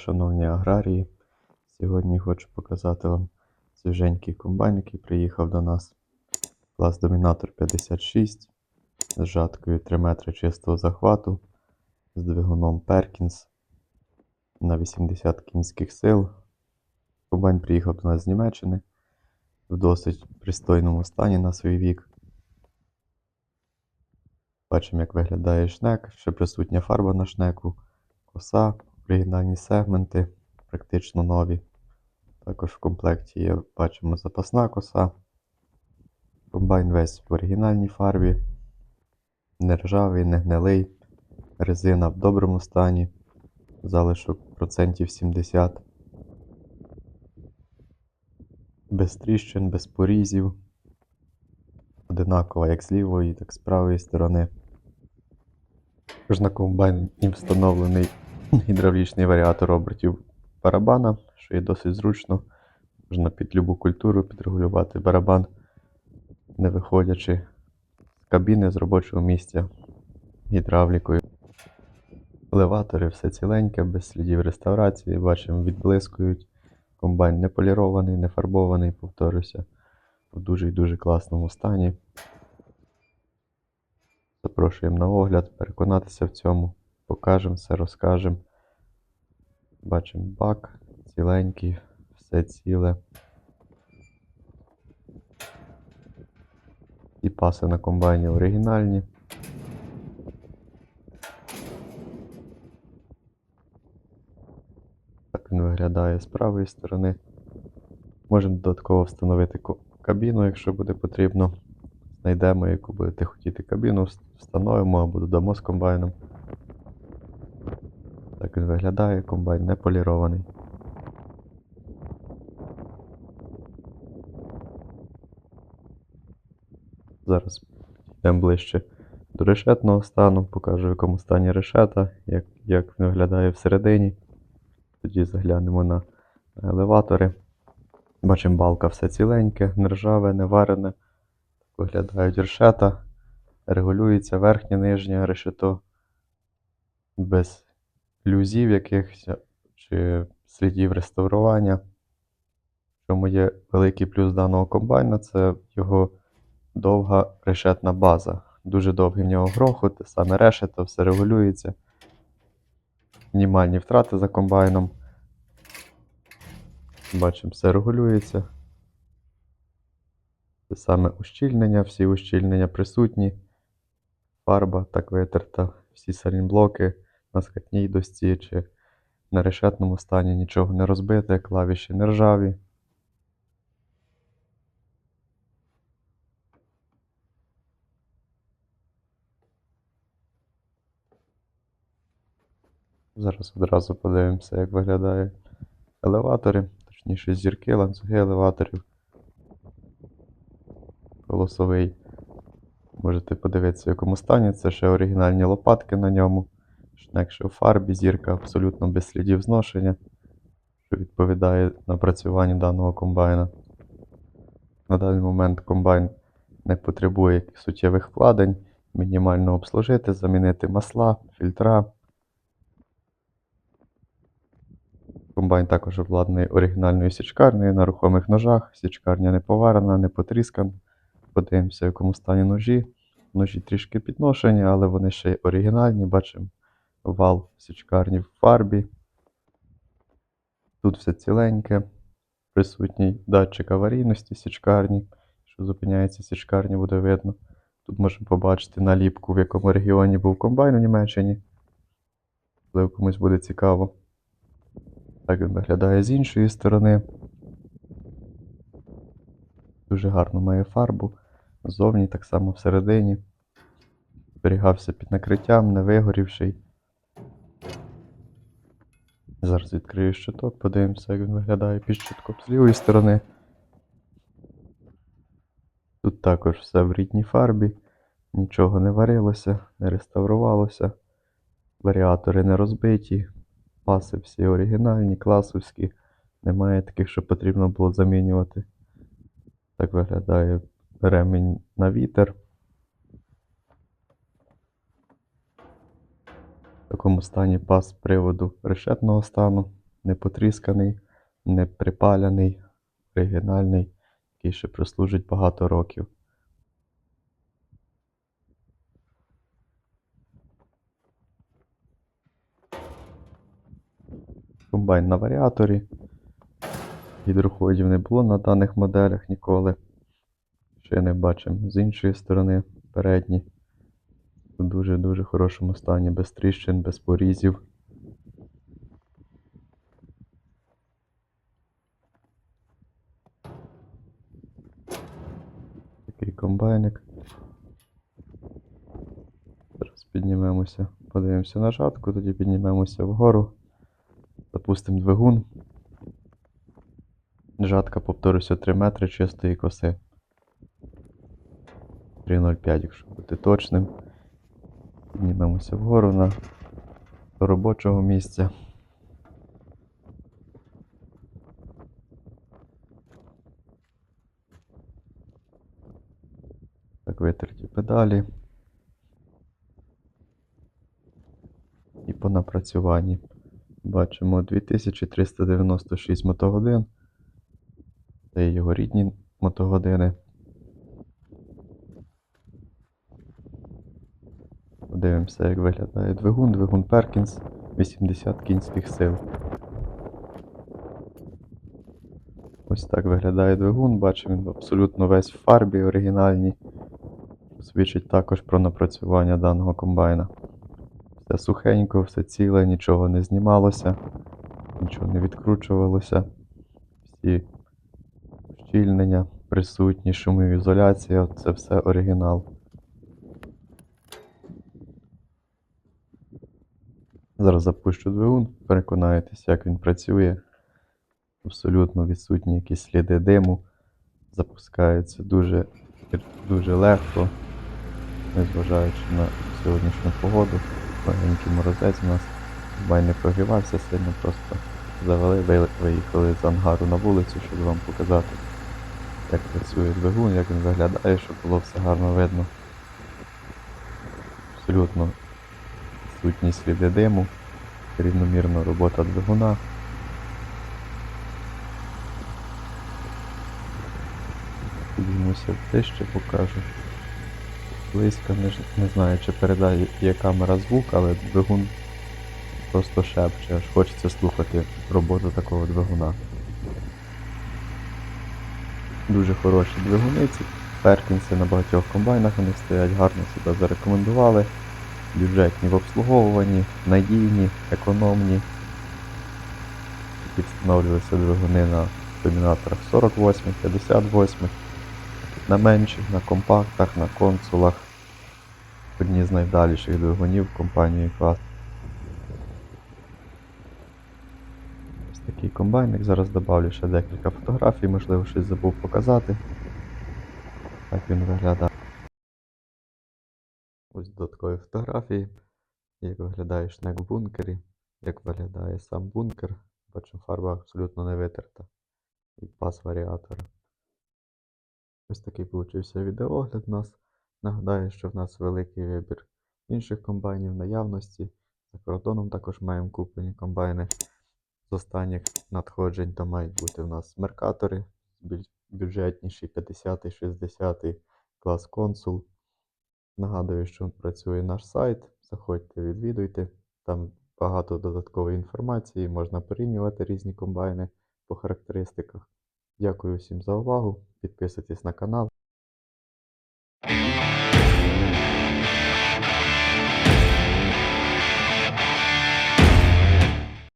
шановні аграрії. Сьогодні хочу показати вам свіженький комбайн, який приїхав до нас. Клас Домінатор 56 з жаткою 3 метри чистого захвату, з двигуном Perkins на 80 кінських сил. Комбайн приїхав до нас з Німеччини в досить пристойному стані на свій вік. Бачимо, як виглядає шнек, ще присутня фарба на шнеку, коса, оригінальні сегменти, практично нові. Також в комплекті є, бачимо, запасна коса. Комбайн весь в оригінальній фарбі, не ржавий, не гнилий, резина в доброму стані, залишок процентів 70. Без тріщин, без порізів. Одинакова як з лівої, так і з правої сторони. Також на комбайні встановлений гідравлічний варіатор обертів барабана, що є досить зручно. Можна під любу культуру підрегулювати барабан, не виходячи з кабіни з робочого місця гідравлікою. Елеватори все ціленьке, без слідів реставрації. Бачимо, відблискують. Комбайн не полірований, не фарбований, повторюся, в дуже і дуже класному стані. Запрошуємо на огляд, переконатися в цьому, покажемо все, розкажемо. Бачимо бак, ціленький, все ціле. І паси на комбайні оригінальні. Так він виглядає з правої сторони. Можемо додатково встановити кабіну, якщо буде потрібно. Знайдемо, яку будете хотіти кабіну, встановимо або додамо з комбайном. Так він виглядає, комбайн не полірований. Зараз йдемо ближче до решетного стану, покажу в якому стані решета, як, як він виглядає всередині. Тоді заглянемо на елеватори. Бачимо, балка все ціленьке, не ржаве, не варене. Виглядають решета. Регулюється верхнє, нижнє решето без люзів якихось чи слідів реставрування. Чому є великий плюс даного комбайна, це його довга решетна база. Дуже довгий в нього грохот, саме решето, все регулюється. Мінімальні втрати за комбайном. Бачимо, все регулюється. Те саме ущільнення, всі ущільнення присутні. Фарба так витерта, всі салінблоки на скатній досці чи на решетному стані нічого не розбите, клавіші не ржаві. Зараз одразу подивимося, як виглядають елеватори, точніше зірки, ланцюги елеваторів. Голосовий. Можете подивитися, в якому стані. Це ще оригінальні лопатки на ньому. Шнек ще в фарбі, зірка абсолютно без слідів зношення, що відповідає напрацюванню даного комбайна. На даний момент комбайн не потребує суттєвих вкладень, мінімально обслужити, замінити масла, фільтра. Комбайн також обладнаний оригінальною січкарнею на рухомих ножах. Січкарня не поварена, не потріскана. Подивимося, в якому стані ножі. Ножі трішки підношені, але вони ще й оригінальні. Бачимо вал січкарні в фарбі. Тут все ціленьке. Присутній датчик аварійності січкарні. Що зупиняється січкарні, буде видно. Тут можемо побачити наліпку, в якому регіоні був комбайн у Німеччині. Можливо, комусь буде цікаво. Так він виглядає з іншої сторони. Дуже гарно має фарбу. Ззовні так само всередині. Зберігався під накриттям, не вигорівший. Зараз відкрию щиток, подивимося, як він виглядає під щитком з лівої сторони. Тут також все в рідній фарбі, нічого не варилося, не реставрувалося. Варіатори не розбиті, паси всі оригінальні, класовські. Немає таких, що потрібно було замінювати. Так виглядає ремінь на вітер. В такому стані пас приводу решетного стану. не потрісканий, не припаляний, оригінальний, який ще прослужить багато років. Комбайн на варіаторі. Гідроходів не було на даних моделях ніколи. Не бачимо з іншої сторони передні. У дуже-дуже хорошому стані, без тріщин, без порізів. Такий комбайник. Зараз піднімемося, подивимося на жатку, тоді піднімемося вгору. Запустимо двигун. Жатка, повторюся, 3 метри чистої коси. 3,05, якщо бути точним. Піднімемося вгору на до робочого місця. Так, витерті педалі. І по напрацюванні. Бачимо 2396 мотогодин. Це його рідні мотогодини. Подивимося, як виглядає двигун. Двигун Перкінс 80 кінських сил. Ось так виглядає двигун. Бачимо, він абсолютно весь в фарбі оригінальній. Свідчить також про напрацювання даного комбайна. Все сухенько, все ціле, нічого не знімалося, нічого не відкручувалося. Всі щільнення присутні, шумоізоляція, це все оригінал. Зараз запущу двигун, переконаєтесь, як він працює. Абсолютно відсутні якісь сліди диму. Запускається дуже, дуже легко, незважаючи на сьогоднішню погоду. Легенький морозець у нас. Бай не прогрівався сильно, просто завели, виїхали з ангару на вулицю, щоб вам показати, як працює двигун, як він виглядає, щоб було все гарно видно. Абсолютно відсутні сліди диму, рівномірна робота двигуна. Підіймуся ближче, покажу. Близько, не, знаю, чи передає камера звук, але двигун просто шепче, аж хочеться слухати роботу такого двигуна. Дуже хороші двигуни, ці перкінси на багатьох комбайнах вони стоять, гарно себе зарекомендували. Бюджетні в обслуговуванні, надійні, економні. Які встановлювалися двигуни на домінаторах 48, 58, на менших, на компактах, на консулах. Одні з найвдаліших двигунів компанії клас. Ось такий комбайник. Зараз добавлю ще декілька фотографій, можливо, щось забув показати. Так він виглядає. Ось додаткові фотографії. Як виглядає шнек в бункері, як виглядає сам бункер. Бачимо, фарба абсолютно не витерта. І пас варіатора. Ось такий получився відеоогляд у нас. Нагадаю, що в нас великий вибір інших комбайнів наявності. За кордоном також маємо куплені комбайни. З останніх надходжень то мають бути в нас меркатори, більш бюджетніші 50 60 клас консул. Нагадую, що працює наш сайт. Заходьте, відвідуйте. Там багато додаткової інформації, можна порівнювати різні комбайни по характеристиках. Дякую всім за увагу. Підписуйтесь на канал.